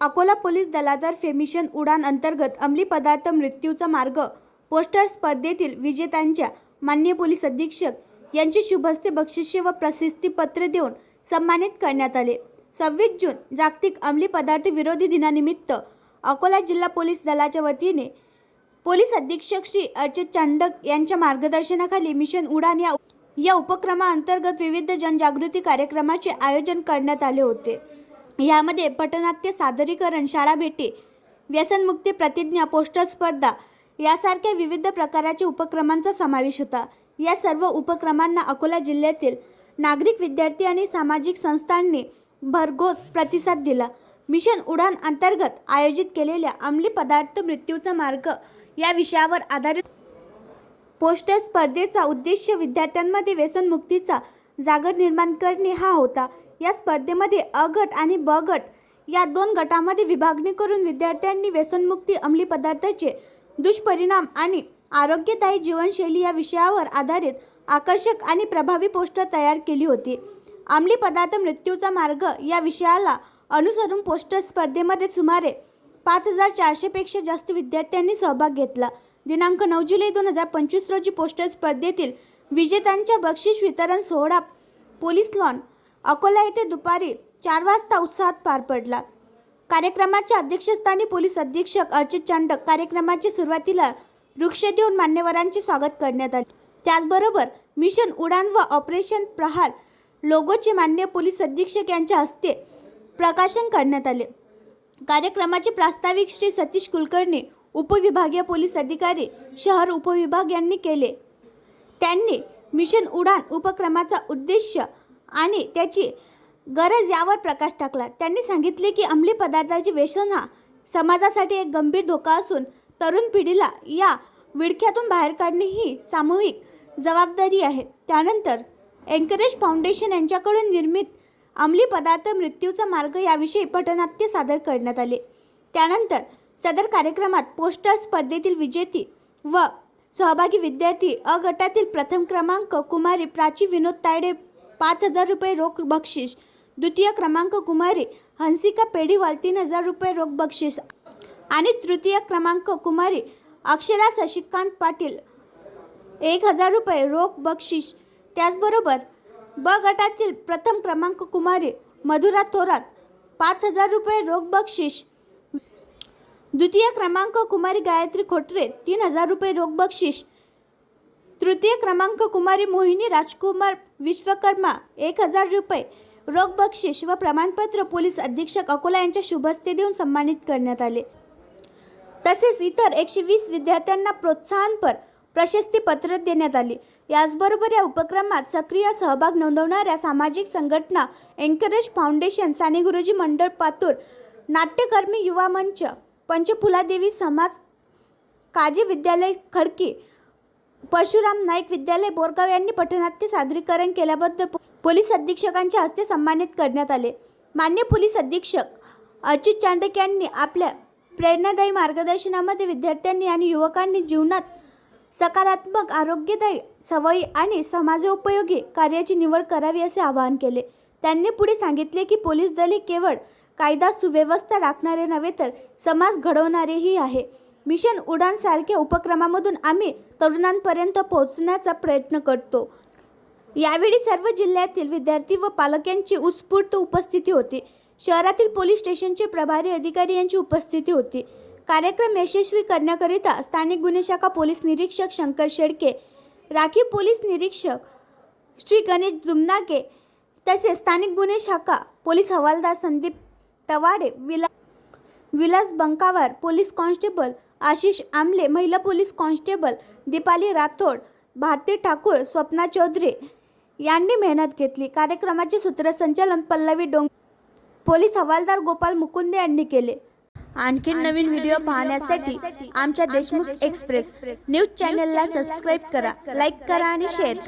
Akola police दलातर्फे mission Udaan अंतर्गत अंमली पदार्थ मृत्यूचा मार्ग पोस्टर स्पर्धेतील विजेत्यांच्या मान्य पोलीस अधीक्षक यांचे शुभस्ते बक्षिसे व प्रशस्तीपत्र देऊन सन्मानित करण्यात आले. सव्वीस जून जागतिक अंमली पदार्थ विरोधी दिनानिमित्त अकोला जिल्हा पोलीस दलाच्या वतीने पोलीस अधीक्षक श्री अर्चित चांडक यांच्या मार्गदर्शनाखाली मिशन उडान या या उपक्रमाअंतर्गत विविध जनजागृती कार्यक्रमाचे आयोजन करण्यात आले होते. यामध्ये पटनाट्य सादरीकरण शाळा भेटी व्यसनमुक्ती प्रतिज्ञा पोस्टर स्पर्धा यासारख्या विविध प्रकारच्या उपक्रमांचा समावेश होता. या सर्व उपक्रमांना अकोला जिल्ह्यातील नागरिक विद्यार्थी आणि सामाजिक संस्थांनी भरघोस प्रतिसाद दिला. मिशन उडान अंतर्गत आयोजित केलेल्या अंमली पदार्थ मृत्यूचा मार्ग या विषयावर आधारित पोस्टर स्पर्धेचा उद्देश विद्यार्थ्यांमध्ये व्यसनमुक्तीचा जागर निर्माण करणे हा होता. या स्पर्धेमध्ये अ गट आणि ब गट या दोन गटामध्ये विभागणी करून विद्यार्थ्यांनी व्यसनमुक्ती अंमली पदार्थाचे दुष्परिणाम आणि आरोग्यदायी जीवनशैली या विषयावर आधारित आकर्षक आणि प्रभावी पोस्टर तयार केली होती. अंमली पदार्थ मृत्यूचा मार्ग या विषयाला अनुसरून पोस्टर स्पर्धेमध्ये सुमारे पाच हजार चारशेपेक्षा जास्त विद्यार्थ्यांनी सहभाग घेतला. दिनांक नऊ जुलै दोन हजार पंचवीस रोजी पोस्टर स्पर्धेतील विजेत्यांच्या बक्षीस वितरण सोहळा पोलीस लॉन अकोला येथे दुपारी चार वाजता उत्साहात पार पडला. कार्यक्रमाच्या अध्यक्षस्थानी पोलीस अधीक्षक अर्चित चांडक कार्यक्रमाची सुरुवातीला वृक्ष देऊन मान्यवरांचे स्वागत करण्यात आले. त्याचबरोबर मिशन उडान व ऑपरेशन प्रहार लोगोचे मान्य पोलीस अधीक्षक यांच्या हस्ते प्रकाशन करण्यात आले. कार्यक्रमाचे प्रास्ताविक श्री सतीश कुलकर्णी उपविभागीय पोलीस अधिकारी शहर उपविभाग यांनी केले. त्यांनी मिशन उडान उपक्रमाचा उद्देश आणि त्याची गरज यावर प्रकाश टाकला. त्यांनी सांगितले की अंमली पदार्थाचे व्यसन हा समाजासाठी एक गंभीर धोका असून तरुण पिढीला या विडख्यातून बाहेर काढणे ही सामूहिक जबाबदारी आहे. त्यानंतर एन्करेज फाउंडेशन यांच्याकडून निर्मित अंमली पदार्थ मृत्यूचा मार्ग याविषयी पटनाट्य सादर करण्यात आले. त्यानंतर सदर कार्यक्रमात पोस्टर स्पर्धेतील विजेती व सहभागी विद्यार्थी अ गटातील प्रथम क्रमांक कुमारी प्राची विनोद तायडे पाच हजार रुपये रोख बक्षीस. द्वितीय क्रमांक कुमारी हंसिका पेढीवाल तीन हजार रुपये रोख बक्षीस. आणि तृतीय क्रमांक कुमारी अक्षरा शशिकांत पाटील एक हजार रुपये रोख बक्षीस. त्याचबरोबर ब गटातील प्रथम क्रमांक कुमारी मधुरा थोरात पाच हजार रुपये रोख बक्षीस. द्वितीय क्रमांक कुमारी गायत्री खोटरे तीन हजार रुपये रोख बक्षीस. तृतीय क्रमांक कुमारी मोहिनी राजकुमार विश्वकर्मा एक हजार रुपये. रोख बक्षीस व प्रमाणपत्र पोलीस अधीक्षक अकोला यांच्या शुभस्ते देऊन सन्मानित करण्यात आले. तसेच इतर एकशे वीस विद्यार्थ्यांना प्रोत्साहनपर प्रशस्तीपत्र देण्यात आली. याचबरोबर या उपक्रमात सक्रिय सहभाग नोंदवणाऱ्या सामाजिक संघटना एन्करेज फाउंडेशन साने गुरुजी मंडळ पातूर नाट्यकर्मी युवा मंच पंचफुलादेवी समाज काजी विद्यालय खडकी परशुराम नाईक विद्यालय बोरगाव यांनी पठनाट्य सादरीकरण केल्याबद्दल पोलीस अधीक्षकांच्या हस्ते सन्मानित करण्यात आले. मान्य पोलीस अधीक्षक अर्चित चांडक यांनी आपल्या प्रेरणादायी मार्गदर्शनामध्ये विद्यार्थ्यांनी आणि युवकांनी जीवनात सकारात्मक आरोग्यदायी सवयी आणि समाजोपयोगी कार्याची निवड करावी असे आवाहन केले. त्यांनी पुढे सांगितले की पोलीस दल हे केवळ कायदा सुव्यवस्था राखणारे नव्हे तर समाज घडवणारेही आहे. मिशन उडानसारख्या उपक्रमामधून आम्ही तरुणांपर्यंत पोहोचण्याचा प्रयत्न करतो. यावेळी सर्व जिल्ह्यातील विद्यार्थी व पालक यांची उत्स्फूर्त उपस्थिती होती. शहरातील पोलीस स्टेशनचे प्रभारी अधिकारी यांची उपस्थिती होती. कार्यक्रम यशस्वी करण्याकरिता स्थानिक गुन्हे शाखा पोलीस निरीक्षक शंकर शेडके राखीव पोलीस निरीक्षक श्री गणेश जुमनाके तसेच स्थानिक गुन्हे शाखा पोलीस हवालदार Sandeep Tawade villa Vilas बंकावर police constable Ashish Amle महिला पोलीस कॉन्स्टेबल दीपाली राठोड भारती ठाकूर स्वप्ना चौधरी यांनी मेहनत घेतली. कार्यक्रमाचे सूत्रसंचालन पल्लवी डोंग पोलीस हवालदार गोपाल मुकुंदे यांनी केले. आणखी नवीन व्हिडिओ पाहण्यासाठी आमच्या देशमुख एक्सप्रेस न्यूज चॅनलला सबस्क्राईब करा लाईक करा आणि शेअर करा.